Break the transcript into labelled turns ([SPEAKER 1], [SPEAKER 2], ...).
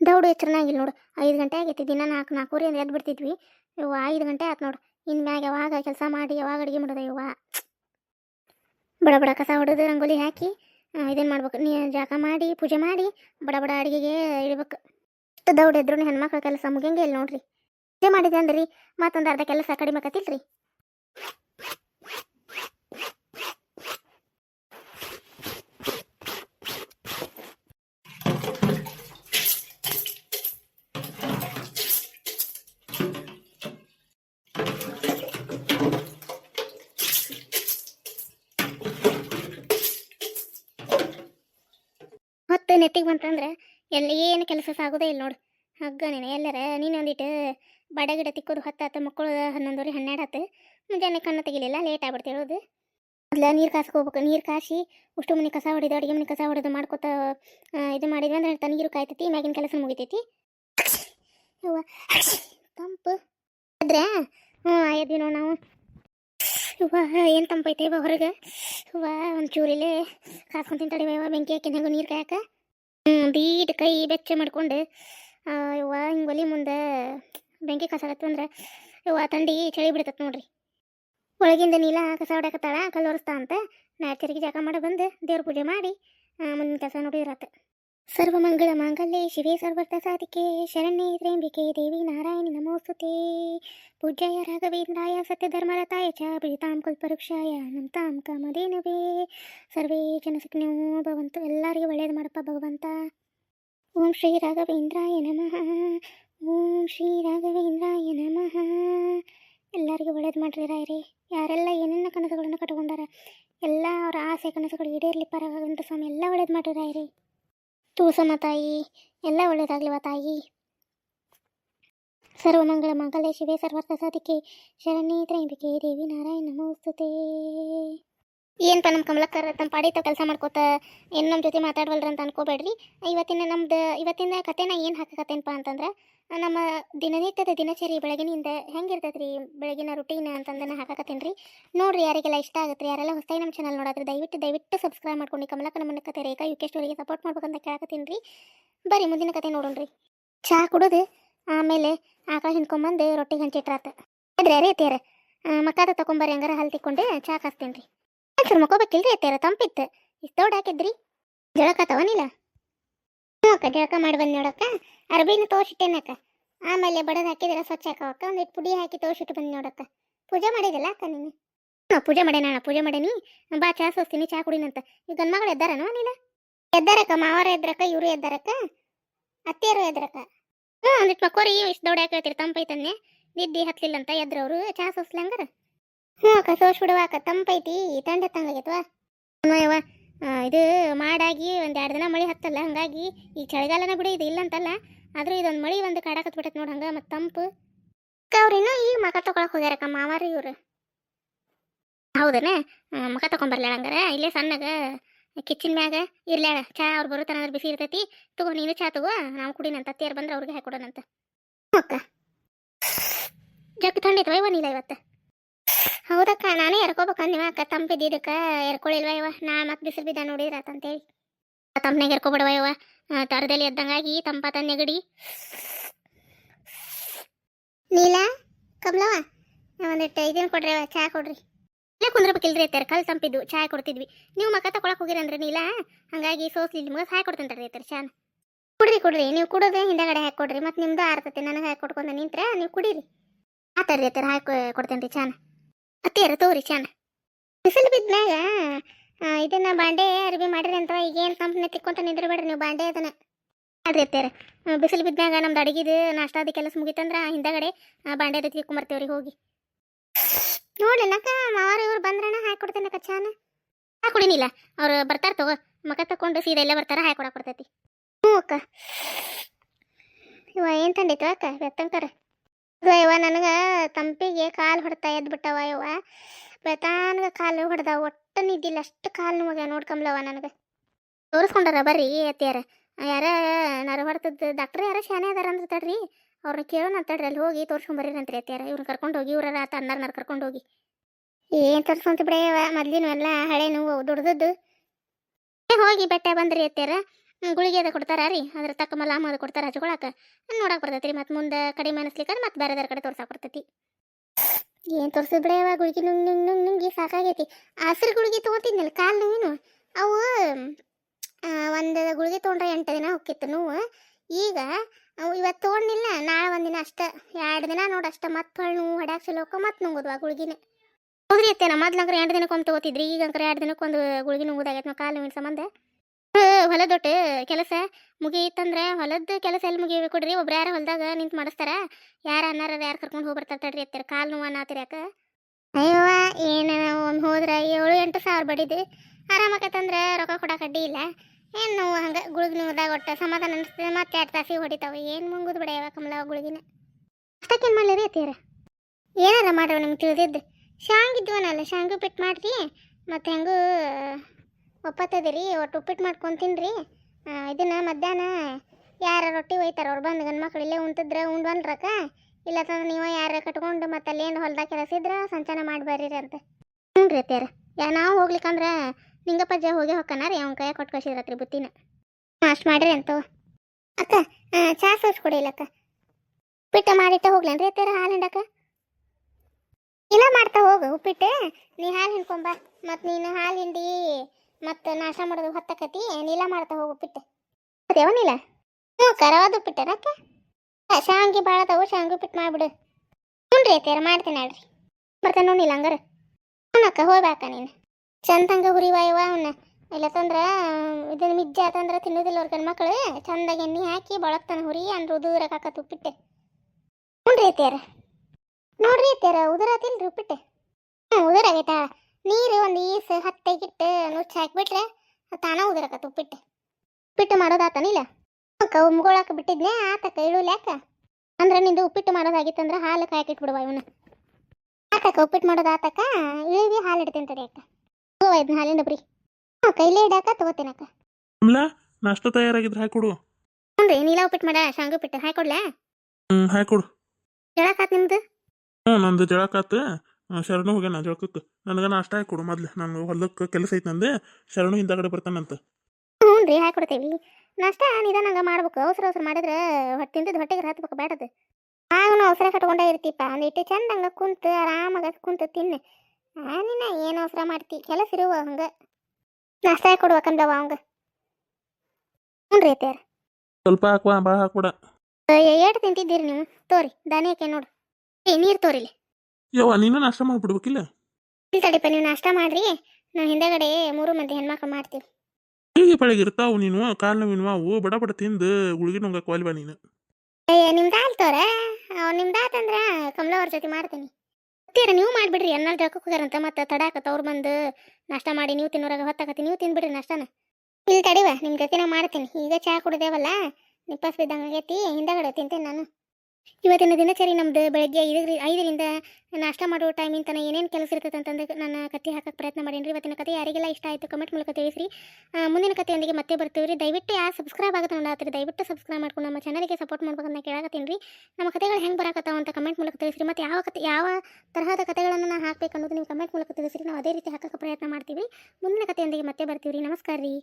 [SPEAKER 1] ದೌಡು ಎಚ್ಚರನಾಗಿಲ್ಲ ನೋಡು. ಐದು ಗಂಟೆ ಆಗೈತಿ, ದಿನ ನಾಲ್ಕು ನಾಲ್ಕೂವರೆ ಎದ್ದು ಬಿಡ್ತಿದ್ವಿ ಇವ್ವ ಐದು ಗಂಟೆ ಆಯ್ತು ನೋಡು. ಇನ್ನು ಮ್ಯಾಗ ಯಾವಾಗ ಕೆಲಸ ಮಾಡಿ, ಯಾವಾಗ ಅಡುಗೆ ಮಾಡೋದು ಇವ್ವ ಬಡ ಬಡ ಕಸ ಹೊಡೆದು ರಂಗೋಲಿ ಹಾಕಿ ಇದನ್ನು ಮಾಡ್ಬೇಕು. ನೀ ಜಾಕ ಮಾಡಿ, ಪೂಜೆ ಮಾಡಿ, ಬಡ ಬಡ ಅಡುಗೆಗೆ ಇಡ್ಬೇಕು ಇಷ್ಟು ದೌಡ್ ಎದ್ರು ಹೆಣ್ಮಕ್ಳ ಕೆಲಸ ಮುಗಿಯಂಗೆ ಇಲ್ಲ ನೋಡ್ರಿ. ಪೂಜೆ ಮಾಡಿದೆ ಅಂದ್ರಿ, ಮತ್ತೊಂದು ಅರ್ಧ ಕೆಲಸ ಕಡಿಮೆ ಆಕತಿಲ್ರಿ ನೆತ್ತಿಗೆ ಬಂತಂದ್ರೆ ಎಲ್ಲಿ ಏನು ಕೆಲಸ ಸಾಗೋದೇ ಇಲ್ಲ ನೋಡು. ಹಗ್ಗ ನೀನು ಎಲ್ಲರ, ನೀನು ಒಂದಿಟ್ಟು ಬಡ ಗಿಡ ತಿಕ್ಕೋದು ಹತ್ತಾತು ಮಕ್ಕಳು ಹನ್ನೊಂದುವರೆ ಹನ್ನೆರಡು ಹತ್ತು. ಮುಂಜಾನೆ ಕಣ್ಣು ತೆಗಿಲಿಲ್ಲ ಲೇಟ್ ಆಗ್ಬಿಡ್ತಿರೋದು ಮೊದ್ಲ ನೀರು ಕಾಸ್ಕೋಬೇಕು ನೀರು ಕಾಸಿ ಉಷ್ಟು ಮನೆ ಕಸ ಹೊಡೆದು, ಅಡುಗೆ ಮನೆ ಕಸ ಹೊಡೆದು ಮಾಡ್ಕೊತ ಇದು ಮಾಡಿದ್ವಿ ಅಂದ್ರೆ ತನಗಿರು ಕಾಯ್ತೈತಿ, ಮ್ಯಾಗಿನ ಕೆಲಸ ಮುಗಿತೈತಿ. ತಂಪು. ಆದ್ರೆ, ಹ್ಞೂ, ಆಯದ್ವಿ ನೋಡಿ ನಾವು. ಇವ್ವ ಏನು ತಂಪೈತೆ ಇವ ಹೊರಗೆ. ಇವ್ವ ಒಂದು ಚೂರಿಲೆ ಇವ ಬೆಂಕಿ ಹಾಕಿ ಹೆಂಗೋ ನೀರು ಕಾಯಕ. ದೀಟ್ ಕೈ ಬೆಚ್ಚ ಮಾಡ್ಕೊಂಡು ಆ, ಇವ್ವ ಹಿಂಗೆ ಒಲಿ ಮುಂದೆ ಬೆಂಕಿ ಕಸಾಕತ್ತು ಅಂದ್ರೆ ಇವ್ವ ತಂಡಿ ಚಳಿ ಬಿಡ್ತತ್ ನೋಡ್ರಿ. ಒಳಗಿಂದ ನೀಲ ಕಸ ಹೊಡ್ಯಾಕತ್ತಾಳ ಕಲ್ಲು ಒರೆಸ್ತಾ ಅಂತ ನಾ ಚರಿಗೆ ಜಾಕ ಮಾಡಿ ಬಂದು ದೇವ್ರ ಪೂಜೆ ಮಾಡಿ ಮುಂದಿನ ಕೆಲಸ ನೋಡಿದ್ರಾತ ಸರ್ವಮಂಗಳ ಮಾಂಗಲ್ಯೆ, ಶಿವೇ ಸರ್ವರ್ಥ ಸಾಧಿಕೆ, ಶರಣ್ಯ ತ್ರ್ಯಂಬಿಕೆ, ದೇವಿ ನಾರಾಯಣಿ ನಮೋಸ್ತುತೆ. ಪೂಜ್ಯಾಯ ರಾಘವೇಂದ್ರಾಯ, ಸತ್ಯಧರ್ಮರತಾಯ ಚ, ಪ್ರೀತಾಂ ಕಲ್ಪವೃಕ್ಷಾಯ ನಮತಾಂ ಕಾಮಧೇನವೇ. ಸರ್ವೇ ಜನಸುಖಿನೋ ಭವಂತು, ಎಲ್ಲರಿಗೂ ಒಳ್ಳೇದು ಮಾಡಪ್ಪ ಭಗವಂತ. ಓಂ ಶ್ರೀ ರಾಘವೇಂದ್ರಾಯ ನಮಃ. ಓಂ ಶ್ರೀ ರಾಘವೇಂದ್ರಾಯ ನಮಃ. ಎಲ್ಲರಿಗೂ ಒಳ್ಳೇದು ಮಾಡ್ರಿ ರಾಯರೇ. ಯಾರೆಲ್ಲ ಏನೇನು ಕನಸುಗಳನ್ನು ಕಟ್ಕೊಂಡಾರ ಎಲ್ಲ ಅವರ ಆಸೆ ಕನಸುಗಳು ಈಡೇರ್ಲಿ ಪರವಾಗಂತ ಸ್ವಾಮಿ, ಎಲ್ಲ ಒಳ್ಳೇದು ಮಾಡ್ರಿ ರಾಯರಿ. ತೂಸಮ್ಮ ತಾಯಿ, ಎಲ್ಲ ಒಳ್ಳೇದಾಗ್ಲಿವ ತಾಯಿ. ಸರ್ವಮಂಗಳ ಮಂಗಲೇ ಶಿವೆ, ಸರ್ವರ್ಥ ಸಾಧಿಕೆ ಶರಣ್ಯ ತ್ರೈಂಬಿಕೆ ದೇವಿ ನಾರಾಯಣ ನಮೋಸ್ತುತೆ. ಏನಪ್ಪ ನಮ್ಮ ಕಮಲಕ್ಕಾರ ತಮ್ಮ ಪಾಡಿ ತಾವ್ ಕೆಲಸ ಮಾಡ್ಕೋತ, ಏನು ನಮ್ಮ ಜೊತೆ ಮಾತಾಡ್ವಲ್ರ ಅಂತ ಅನ್ಕೋಬೇಡ್ರಿ. ಇವತ್ತಿನ ನಮ್ದು, ಇವತ್ತಿನ ಕಥೆನ ಏನು ಹಾಕಕತ್ತೇನಪ್ಪ ಅಂತಂದ್ರೆ ನಮ್ಮ ದಿನನಿತ್ಯದ ದಿನಚರಿ ಬೆಳಗಿನಿಂದ ಹೆಂಗಿರ್ತೈತೆ ರೀ ಬೆಳಗಿನ ರುಟೀನ್ ಅಂತಂದನ್ನ ಹಾಕಕತ್ತೀನಿ ರೀ ನೋಡಿರಿ ಯಾರಿಗೆಲ್ಲ ಇಷ್ಟ ಆಗುತ್ತೆ ರೀ ಯಾರೆಲ್ಲ ಹೊಸದಾಗಿ ನಮ್ಮ ಚಾನಲ್ ನೋಡಾದ್ರೆ ದಯವಿಟ್ಟು ದಯವಿಟ್ಟು ಸಬ್ಸ್ಕ್ರೈಬ್ ಮಾಡ್ಕೊಂಡು ಕಮಲಕ ನಮ್ಮ ಕತೆ ರೇಖಾ ಯು ಕೆ ಸ್ಟೋರಿಗೆ ಸಪೋರ್ಟ್ ಮಾಡ್ಬೇಕಂತ ಕೇಳಕತ್ತೀನಿ ರೀ ಬರ್ರಿ ಮುಂದಿನ ಕತೆ ನೋಡೋಣ್ರಿ. ಚಹಾ ಕುಡಿದು, ಆಮೇಲೆ ಆಕಳ ಹಿಂದ್ಕೊಂಬಂದು ರೊಟ್ಟಿಗೆ ಹಂಚಿಟ್ರಾತ. ಅದ್ರಿ ಅರೇ ಅತ್ಯಾರ ಮಕ್ಕಾದ ತಗೊಂಬರ್ರಿ ಹಂಗಾರ ಹಲ್ ತಿಕ್ಕೊಂಡೆ ಚಹಾ ಕಾಸ್ತೀನಿ ರೀ ಸರ್ ಮಕ್ಕೋಬೇಕಿಲ್ರಿ ಅತ್ಯಾರ ತಂಪಿತ್ತು. ಇಷ್ಟೋಡ್ ಹಾಕಿದ್ರಿ. ಜಳಕಾತವನಿಲ್ಲ ಅಕ್ಕ ಜಳಕ ಮಾಡಿ ಬಂದು ನೋಡಕ್ಕ ಅರ್ಬಿನ ತೋರಿಸಿಟ್ಟೇನಕ್ಕ? ಆಮೇಲೆ ಬಡದ ಹಾಕಿದ್ರೆ, ಸ್ವಚ್ಛ ಹಾಕವಕ್ಕ? ಒಂದಿಟ್ಟು ಪುಡಿ ಹಾಕಿ ತೋರಿಸಿಟ್ಟು ಬಂದು ನೋಡಕ್ಕ ಪೂಜೆ ಮಾಡಿದಿಲ್ಲ ಅಕ್ಕ ನೀನು? ಹಾ, ಪೂಜೆ ಮಾಡೇನ ಪೂಜೆ ಮಾಡೇನಿ. ಬಾ, ಚಾ ಸೋಸ್ತೀನಿ, ಚಾ ಕುಡಿನಂತ. ಈಗ ಗಂಡ ಮಗಳು ಎದ್ದಾರನೋ ನೀಲ ಎದ್ದಾರಕ್ಕ, ಮಾವರ ಎದ್ರಕ್ಕ, ಇವರು ಎದ್ದಾರಕ್ಕ? ಅತ್ತೆಯರು ಎದ್ರಕ್ಕ? ಹ್ಞೂ ಒಂದಿಟ್ಟು ಮಕ್ಕೋರಿ ಇಷ್ಟು ದೊಡ್ಡ ಯಾಕೆ ಹೇಳ್ತೀರಿ? ನಿದ್ದೆ ಹತ್ಲಿಲ್ಲ ಅಂತ ಎದ್ರವ್ರು, ಚಾ ಸೋಸ್ಲಂಗಾರ? ಹ್ಞೂ ಅಕ್ಕ ಸೋಸ್ ಬಿಡುವ ತಂಪೈತಿ ತಂಡ ತಂಗಾಗೈತವಾ ಯವ್ವ. ಇದು ಮಾಡಾಗಿ ಒಂದು ಎರಡು ದಿನ ಮಳೆ ಹತ್ತಲ್ಲ, ಹಂಗಾಗಿ ಈ ಚಳಿಗಾಲನ ಬಿಡಿ, ಇದು ಇಲ್ಲ ಅಂತಲ್ಲ. ಆದ್ರೂ ಇದೊಂದು ಮಳೆ ಒಂದು ಕಾಡಾಕತ್ ಬಿಟ್ಟೈತೆ ನೋಡಿ, ಹಂಗ ಮತ್ತು ತಂಪು. ಅಕ್ಕ ಈ ಮಕ ತಗೊಳಕ್ ಹೋಗ್ಯಾರಕ್ಕ ಮಾವಾರ ಇವ್ರು. ಹೌದನ? ಮಕ ತಗೊಂಬರ್ಲ ಹಂಗಾರ? ಇಲ್ಲೇ ಸಣ್ಣಗ ಕಿಚನ್ ಮ್ಯಾಗ ಇರ್ಲ್ಯಾಳ. ಚಾ ಅವ್ರು ಬರೋ ತನಕ ಬಿಸಿ ಇರ್ತೈತಿ. ತಗೋ, ನೀನು ಚಾ ತಗೋ, ನಾವು ಕುಡಿನಂತ, ಅತ್ತಿಯರ್ ಬಂದ್ರೆ ಅವ್ರಿಗೆ ಹಾಕೊಡೋಣಂತ. ಅಕ್ಕ. ಜಗ್ ಥಂಡಿತ್ವ ಇವ ನೀಲ ಇವತ್ತು? ಹೌದಕ್ಕ, ನಾನೇ ಎರ್ಕೋಬೇಕ ನೀವ ಅಕ್ಕ ತಂಪಿದ್ದಕ್ಕ ಎರ್ಕೊಳಿಲ್ವ ಇವ ನಾ ಮತ್ತೆ ಬಿಸಿಲು ಬಿದ್ದ ನೋಡಿದ್ರ ಅಂತೇಳಿ. ತಂಪ್ನಾಗ ಎರ್ಕೊಬಿಡವ ಇವ ತರದಲ್ಲಿ ಎದ್ದಂಗಾಗಿ ತಂಪಾತ ನೆಗಡಿ. ನೀಲ ಕಮಲವ ಒಂದಿಟ್ಟು ಇದನ್ನ ಕೊಡ್ರಿ ಚಾ ಕೊಡ್ರಿ. ಇಲ್ಲೇ ಕುಂದ್ರಬೇಕಿಲ್ರಿ ಅತ್ತಾರ ಕಲ್ ತಂಪಿದ್ದು, ಚಾ ಕೊಡ್ತಿದ್ವಿ. ನೀವು ಮಕ್ಕ ತಕೊಳಕ್ ಹೋಗಿರಂದ್ರೆ ನೀಲಾ? ಹಂಗಾಗಿ ಸೋಸ್ಲಿ ನಿಮ್ಗೆ ಸಹಾಯ ಕೊಡ್ತೇನೆ ತಡ್ರಿ ಅತ್ತಾರ, ಚಾನ. ಕುಡ್ರಿ ಕುಡ್ರಿ, ನೀವು ಕುಡೋದೇ ಹಿಂದಗಡೆ ಹಾಕಿ ಕೊಡ್ರಿ ಮತ್ತೆ ನಿಮ್ದು ಆರ್ತತೆ, ನನಗೆ ಹಾಕಿ ಕೊಡ್ಕೊಂಡು ನಿಂತ್ರ, ನೀವು ಕುಡೀರಿ. ಆತರ್ರಿ ಅತ್ತಾರ, ಹಾಕಿ ಕೊಡ್ತೇನೆ ರೀ ಚಾನ. ಅತ್ತೇರ ತೋರಿ ಚಾನ ಬಿಸಿಲು ಬಿದ್ಮ್ಯಾಗ ಇದನ್ನ ಬಾಂಡೆ ಅರ್ಬಿ ಮಾಡಿರಿ ಅಂತ ಈಗೇನು ಕಂಪ್ನಿ ತಿಕ್ಕೊಂತ ನಿಂದ್ರಬೇಡ್ರಿ ನೀವು ಬಾಂಡೆ ಅದನ್ನ. ಮಾಡ್ರಿ ಅತ್ತೇರ ಬಿಸಿಲು ಬಿದ್ದಾಗ ನಮ್ದು ಅಡಿಗೆದು ನಾಷ್ಟಾದ ಕೆಲಸ ಮುಗಿತಂದ್ರ ಹಿಂದಗಡೆ ಬಾಂಡೆ ತಿಕ್ಕೊಂಬರ್ತೇವ್ರಿ ಹೋಗಿ. ನೋಡಿ ನಕ್ಕ, ಮಾವಾರ ಇವ್ರು ಬಂದ್ರಣ ಹಾಕೊಡ್ತೇನೆ ಅಕ್ಕ ಚಾನ ಹಾಕಿ ಕುಡಿನಿಲ್ಲ ಅವ್ರು ಬರ್ತಾರ ತಗೋ. ಮಕ ತಕೊಂಡು ಸೀದಾ ಎಲ್ಲ ಬರ್ತಾರ ಹಾಕೊಡಕ್ ಕೊಡಕ್ ಬರ್ತೈತಿ. ಹ್ಞೂ ಅಕ್ಕ. ಇವ ಏನು ತಂದಿತ್ತು ಅಕ್ಕ ಬೆತ್ತಂಕರ ಇವ ನನಗೆ ತಂಪಿಗೆ ಕಾಲು ಹೊಡ್ತಾ ಎದ್ದು ಬಿಟ್ಟವ ಇವ ಬೆತಾನ್ಗ ಕಾಲು ಹೊಡೆದ ಒಟ್ಟ ನಿದ್ದಿಲ್ಲ ಅಷ್ಟು ಕಾಲು ನೋವಾಗ ನೋಡ್ಕೊಂಬ್ಲವ ನನಗೆ. ತೋರಿಸ್ಕೊಂಡಾರ ಬರ್ರಿ ಅತ್ಯಾರ ಯಾರ ನರ ಹೊಡ್ತದ ಡಾಕ್ಟ್ರ್ ಯಾರ ಶಾನೆ ಅದಾರ ಅಂದ್ರೆ ತಡ್ರಿ ಅವ್ರನ್ನ ಕೇಳೋಣ ತಡ್ರಿ ಅಲ್ಲಿ ಹೋಗಿ ತೋರ್ಸ್ಕೊಂಬರ್ರಿ ಅಂತ್ರಿ ಅತ್ಯಾರ ಇವ್ರನ್ನ ಕರ್ಕೊಂಡು ಹೋಗಿ ಇವ್ರ ಆತ ನರ್ ಕರ್ಕೊಂಡು ಹೋಗಿ. ಏನ್ ತೋರಿಸ್ಕೊಂತ ಬಿಡ ಮೊದ್ಲಿನ ಎಲ್ಲ ಹಳೆ ನೋವು ದುಡ್ದದ್ದು ಹೋಗಿ ಬೆಟ್ಟ ಬಂದ್ರಿ ಅತ್ಯಾರ ಹ್ಮ್, ಗುಳಿಗೆ ಅದ ಕೊಡ್ತಾರ ರೀ. ಅದ್ರ ತಕ್ಕ ಮಲಾಮ ಅದು ಕೊಡ್ತಾರ ಹಚ್ಕೊಳಕ. ನೋಡಕ್ ಬರ್ತೈತಿ ರೀ ಮತ್ತೆ ಮುಂದೆ ಕಡಿಮೆ ಅನಿಸ್ಲಿಕ್ಕೆ ಮತ್ತೆ ಬೇರೆದಾರ ಕಡೆ ತೋರ್ಸಾಕ ಬರ್ತೈತಿ. ಏನು ತೋರ್ಸಿದ್ ಬಿಡ ಯಾವ ಗುಳಿಗೆ ನುಂಗ್ ನುಂಗ್ ನುಂಗ್ ನುಂಗಿ ಸಾಕಾಗೈತಿ. ಹಸ್ರು ಗುಳಿಗೆ ತೊಗೊತಿದ್ನಲ್ಲ ಕಾಲು ನೋವಿನು? ಅವು ಒಂದು ಗುಳಿಗೆ ತೊಗೊಂಡ್ರೆ ಎಂಟು ದಿನ ಹೋಗಿತ್ತು ನೋವು. ಈಗ ಅವು ಇವತ್ತು ತೊಗೊಂಡಿಲ್ಲ, ನಾಳೆ ಒಂದಿನ ಅಷ್ಟೇ, ಎರಡು ದಿನ ನೋಡಿ ಅಷ್ಟೇ ಮತ್ತೆ ಹೊಳ್ಳು ನೋವು ಹೊಡ್ಯಾಕ ಚಲೋಕ ಮತ್ತೆ ನುಂಗುದ್ವ ಗುಳಿಗಿನ. ಹೌದ್ರಿ ಮೊದ್ಲಂಕ್ರೆ ಎರಡು ದಿನಕ್ಕೊಮ್ಮೆ ತೊಗೋತಿದ್ರಿ, ಈಗ ಅಂಕರೆ ಎರಡು ದಿನಕ್ಕೊಂದು ಗುಳಿಗೆ ನುಂಗುದಾಗೈತೆ ನಾವು ಕಾಲು ನೋವಿನ ಸಂಬಂಧ. ಹೊಲದೊಟ್ಟು ಕೆಲಸ ಮುಗಿಯಿತಂದ್ರೆ ಹೊಲದ ಕೆಲಸ ಎಲ್ಲಿ ಮುಗಿಬೇಕು ಕೊಡ್ರಿ ಒಬ್ರು ಯಾರು ಹೊಲದಾಗ ನಿಂತು ಮಾಡಿಸ್ತಾರ. ಯಾರ ಅನ್ನಾರ ಯಾರು ಕರ್ಕೊಂಡು ಹೋಗ್ಬರ್ತಾರೆ ತಡ್ರಿ ಅತ್ತಿರ ಕಾಲು ನೋವು ಅನ್ನತ್ತೀರ ಯಾಕ? ಅಯ್ಯೋ, ಏನು ಒಮ್ಮೆ ಹೋದ್ರೆ ಏಳು, ಎಂಟು ಸಾವಿರ ಬಡಿದು ಆರಾಮಾಕತ್ತಂದ್ರೆ ರೊಕ್ಕ ಕೊಡಕ್ಕೆ ಅಡ್ಡಿ ಇಲ್ಲ. ಏನು ನೋವು? ಹಂಗೆ ಗುಳಿಗೆ ನೋವದಾಗ ಒಟ್ಟು ಸಮಾಧಾನ ಅನಿಸ್ತದೆ ಮತ್ತೆ ಎರಡು ತಾಸಿಗೆ ಹೊಡಿತಾವೆ. ಏನು ಮುಂಗುದು ಬಿಡ ಯಾವ ಕಮಲ ಗುಳಿಗಿನ? ಅಷ್ಟಕ್ಕೇನು ಮಾಡಲಿರಿ ಅತ್ತೀರ ಏನಾರ ಮಾಡ್ರಿ ನಿಮ್ಗೆ ತಿಳಿದಿದ್ದು. ಶಾಂಗಿದ್ವನಲ್ಲ ಶಾಂಗು ಪಿಟ್ ಮಾಡ್ರಿ. ಮತ್ತು ಹೆಂಗೂ ಒಪ್ಪತ್ತದಿರಿ, ಒಟ್ಟು ಉಪ್ಪಿಟ್ಟು ಮಾಡ್ಕೊಂಡು ತಿನ್ರಿ. ಇದನ್ನು ಮಧ್ಯಾಹ್ನ ಯಾರ ರೊಟ್ಟಿ ಒಯ್ತಾರೆ, ಅವ್ರು ಬಂದು ಗಂಡು ಮಕ್ಳು ಇಲ್ಲೇ ಉಂತಿದ್ರೆ ಉಂಡ್ವಲ್ರಕ್ಕ ಇಲ್ಲ ತಂದ್ರೆ ನೀವು ಯಾರ ಕಟ್ಕೊಂಡು ಮತ್ತೆ ಅಲ್ಲೇನು ಹೊಲ್ದಾಗ ಕೆಲಸ ಇದ್ರೆ ಸಂಚಾನ ಮಾಡಿ ಬರ್ರಿ ಅಂತ. ಹ್ಞೂ ರೀ ಅತ್ಯಾರ ಯಾ, ನಾವು ಹೋಗ್ಲಿಕ್ಕಂದ್ರೆ ನಿಂಗಪ್ಪಜ್ಜ ಹೋಗಿ ಹೊಕ್ಕನ ರೀ ಅವ್ನ ಕೈ ಕೊಟ್ಟು ಕಳಿಸಿದ್ರತ್ರಿ ಬುತ್ತಿನ. ಅಷ್ಟು ಮಾಡಿರಿ ಅಂತ ಅಕ್ಕ ಚಾ ಸೋಸ್ ಕೊಡಿಲ್ಲ ಅಕ್ಕ. ಉಪ್ಪಿಟ್ಟು ಮಾಡಿಟ್ಟ ಹೋಗ್ಲೇನ್ರಿ ಅತ್ಯಾರ ಹಾಲು ಹಿಂಡಕ್ಕ ಇಲ್ಲ ಮಾಡ್ತಾ ಹೋಗು, ಉಪ್ಪಿಟ್ಟು, ನೀ ಹಾಲು ಹಿಂಡ್ಕೊಂಬ ಮತ್ತು ನೀನು ಹಾಲು ಹಿಂಡಿ ಮತ್ತು ನಾಶ ಮಾಡೋದು ಹೊತ್ತಕತಿ, ನೀಲ ಮಾಡ್ತಾ ಹೋಗು ಪಿಟ್ಟು. ಅದೇವ ನೀಲ? ಹ್ಞೂ ಕರವಾದು ಪಿಟ್ಟೆ ಅಕ್ಕ ಶಾಂಗಿ ಭಾಳ ಅದಾವು, ಶಾಂಗಿ ಪಿಟ್ಟು ಮಾಡಿಬಿಡು. ಹ್ಞೂ ರೀ ಅತ್ಯಾರ ಮಾಡ್ತೀನಿ ಹೇಳ್ರಿ ಬರ್ತೇನೆ ನೋಡಿಲ್ಲ ಹಂಗಾರ. ಅಕ್ಕ ಹೋಗ್ಬೇಕ ನೀನು. ಚಂದಂಗ ಹುರಿವಾಯವ ಅವನ್ನ ಇಲ್ಲತ್ತಂದ್ರೆ ಇದನ್ನ ಮಿಜ್ಜೆ ಆತಂದ್ರೆ ತಿನ್ನೋದಿಲ್ಲ ಅವ್ರ ಗಂಡ್ಮಕ್ಳು ಚಂದಾಗಿ ಎಣ್ಣೆ ಹಾಕಿ ಬಳಕ್ತಾನೆ ಹುರಿ, ಅಂದ್ರೆ ಉದುರಕ್ಕಾಕತ್ ಉಪ್ಪಿಟ್ಟು ಹ್ಞೂ ರೀ ನೋಡ್ರಿ ಅತ್ಯಾರ ಉದುರಾತಿಲ್ರಿ ಉಪ್ಪಿಟ್ಟೆ ಹ್ಞೂ ಉದುರಾಗೈತ? ನೀರು ಒಂದು ಈಸ್ ಹತ್ತೆಗಿಟ್ಟು ನುಚ್ಚು ಹಾಕಿಬಿಟ್ರೆ ತಾನ ಉದುರಕತ್ತ ಉಪ್ಪಿಟ್ಟು. ಉಪ್ಪಿಟ್ಟು ಮಾಡೋದಾತನಿಲ್ಲ ಕವು ಮುಗೊಳಕ್ಕೆ ಬಿಟ್ಟಿದ್ನೆ ಆತಕ್ಕ ಕೈಳುಲ್ಯಾಕ ಅಂದ್ರೆ ನಿಂದು ಉಪ್ಪಿಟ್ಟು ಮಾಡೋದಾಗಿತ್ತಂದ್ರೆ ಹಾಲು ಕಾಯಕಿಟ್ಬಿಡುವ ಇವನು. ಆತಕ್ಕ ಉಪ್ಪಿಟ್ಟು ಮಾಡೋದು ಮಾಡೋದಾತಕ ಇಳಿವಿ ಹಾಲು ಇಡ್ತೀನಿ ತಡಿ ಅಕ್ಕ. ಹೋ ಇದನ್ನ ಹಾಲಿನ ಡಬ್ರಿ ಕೈಲೇ ಇಡಾಕ ತಗೋತೀನಕ್ಕ
[SPEAKER 2] ಕಮಲ ನಾಷ್ಟ ತಯಾರಾಗಿದ್ರೆ ಹಾಕೊಡು.
[SPEAKER 1] ಹ್ಞೂ ರೀ ನೀಲ ಉಪ್ಪಿಟ್ಟು ಮಾಡ ಶಾಂಗಿ ಉಪ್ಪಿಟ್ಟು. ಹಾಕೊಡ್ಲಾ?
[SPEAKER 2] ಹ್ಞೂ ಹಾಕೊಡು.
[SPEAKER 1] ಜಳಕಾತ್ ನಿಮ್ದು?
[SPEAKER 2] ಹ್ಞೂ ನಂದು ಜಳಕಾತ ಶರಣು ಹೋಗ್ಯಾನ ಜಳಕಕ್ಕೆ. ನನಗೆ ನಾಷ್ಟ ಕೊಡು ಮೊದ್ಲು. ನಾನು ಹೊಲಕ್ಕೆ ಕೆಲಸ ಐತೆ ನಂದೆ. ಶರಣು ಹಿಂದಗಡೆ ಬರ್ತಾನಂತ.
[SPEAKER 1] ಹ್ಞೂ ರೀ ಕೊಡ್ತೀವಿ. ನಾಷ್ಟ ನಿಧಾನಂಗ ಮಾಡ್ಬೇಕು. ಅವಸರ ಅವಸರ ಮಾಡಿದ್ರೆ ಹೊಟ್ಟೆ ತಿಂದಿದ್ದು ಹೊಟ್ಟೆಗೆ ಹತ್ಬೇಕು ಬೇಡದು ಆಗ ಅವಸರ ಕಟ್ಕೊಂಡೇ ಇರ್ತೀಪ ಒಂದಿಟ್ಟು ಚಂದಂಗ ಕುಂತು ಆರಾಮಾಗ ಕುಂತು ತಿನ್ನು. ಆ ನಿನ್ನ ಏನು ಅವಸರ ಮಾಡ್ತಿ? ಕೆಲಸ ಇರುವ ಹಂಗ. ನಾಷ್ಟ ಕೊಡ್ಬೇಕಂದವ ಅವಂಗ. ಹ್ಞೂ ರೀ ಅತ್ಯಾರ
[SPEAKER 2] ಸ್ವಲ್ಪ ಹಾಕುವ ಭಾಳ ಹಾಕ್ಬಿಡ.
[SPEAKER 1] ಏಟು ತಿಂತಿದ್ದೀರಿ ನೀವು? ತೋರಿ ದಾನಿಯಕ್ಕೆ ನೋಡು. ಏ ನೀರು ತೋರಿಲಿ
[SPEAKER 2] ಯವ್ವ ನೀನು ನಾಷ್ಟ ಮಾಡ್ಬಿಡ್ಬೇಕಿಲ್ಲ
[SPEAKER 1] ಇಲ್ಲಿ? ತಡಿಪ ನೀವು ನಾಷ್ಟ ಮಾಡ್ರಿ. ನಾವು ಹಿಂದಗಡೆ ಮೂರು ಮಂದಿ ಹೆಣ್ಮಕ್ಳು ಮಾಡ್ತೀವಿ.
[SPEAKER 2] ಹೀಗೆ ಬೆಳಗ್ಗೆ ಇರ್ತಾವು ನೀನು? ಕಾಲು ನೋವಿನವ ಅವು ಬಡ ಬಡ ತಿಂದು ಗುಳಿಗೆ ನುಂಗಕ್ಕೆ ವಾಲ್ವಾ ನೀನು.
[SPEAKER 1] ಏ ನಿಮ್ದು ಆಲ್ತೋರ ನಿಮ್ದು ಆತಂದ್ರ ಕಮಲವ್ರ ಜೊತೆ ಮಾಡ್ತೀನಿ. ಗೊತ್ತೀರ ನೀವು ಮಾಡಿಬಿಡ್ರಿ. ಎಲ್ಲರೂ ಜಳಕಕ್ಕೆ ಹೋಗ್ಯಾರಂತ ಮತ್ತೆ ತಡಾಕತ್ತ ಅವ್ರು ಬಂದು ನಾಷ್ಟ ಮಾಡಿ ನೀವು ತಿನ್ನೋರಾಗ ಹೊತ್ತಾಕತ್ತಿ ನೀವು ತಿನ್ಬಿಡ್ರಿ ನಾಷ್ಟನ. ಇಲ್ಲಿ ತಡಿವ ನಿಮ್ಮ ಜೊತೆ ನಾ ಮಾಡ್ತೀನಿ. ಈಗ ಚಹಾ ಕುಡ್ದೇವಲ್ಲ ನಿಪ್ಪಸ್ ಬಿದ್ದಂಗೆ ಆಗೈತಿ ಹಿಂದಗಡೆ ತಿಂತೀನಿ ನಾನು. ಇವತ್ತಿನ ದಿನಚರಿ ನಮ್ದು ಬೆಳಗ್ಗೆ ಐದರಿ, ಐದರಿಂದ ನಾಷ್ಟ ಮಾಡೋ ಟೈಮಿಂದ ತನಕ ಏನೇನು ಕೆಲಸ ಇರ್ತದೆ ಅಂತಂದು ನಾನು ಕತೆ ಹಾಕಕ್ಕೆ ಪ್ರಯತ್ನ ಮಾಡೇನ್ರಿ. ಇವತ್ತಿನ ಕತೆ ಯಾರಿಗೆಲ್ಲ ಇಷ್ಟ ಆಯಿತು ಕಮೆಂಟ್ ಮೂಲಕ ತಿಳಿಸಿ ಮುಂದಿನ ಕಥೆಯೊಂದಿಗೆ ಮತ್ತೆ ಬರ್ತೀವಿ ರೀ ದಯವಿಟ್ಟು ಯಾರು ಸಬ್ಸ್ಕ್ರೈಬ್ ಆಗುತ್ತೆ ದಯವಿಟ್ಟು ಸಬ್ಸ್ಕ್ರೈಬ್ ಮಾಡ್ಕೊಂಡು ನಮ್ಮ ಚಾನಲ್ಗೆ ಸಪೋರ್ಟ್ ಮಾಡ್ಬೇಕಂತ ಕೇಳಾಕತ್ತೀನಿ ರೀ. ನಮ್ಮ ಕಥೆಗಳು ಹೆಂಗೆ ಬರಾಕತ್ತಾವ ಅಂತ ಕಮೆಂಟ್ ಮೂಲಕ ತಿಳಿಸಿ ಮತ್ತು ಯಾವ ಕತೆ, ಯಾವ ತರಹದ ಕಥೆಗಳನ್ನು ನಾನು ಹಾಕಬೇಕು ಅನ್ನೋದು ನೀವು ಕಮೆಂಟ್ ಮೂಲಕ ತಿಳಿಸಿ ನಾವು ಅದೇ ರೀತಿ ಹಾಕಕ್ಕೆ ಪ್ರಯತ್ನ ಮಾಡ್ತೀವಿ. ಮುಂದಿನ ಕಥೆಯೊಂದಿಗೆ ಮತ್ತೆ ಬರ್ತೀವಿ ರೀ ನಮಸ್ಕಾರ ರೀ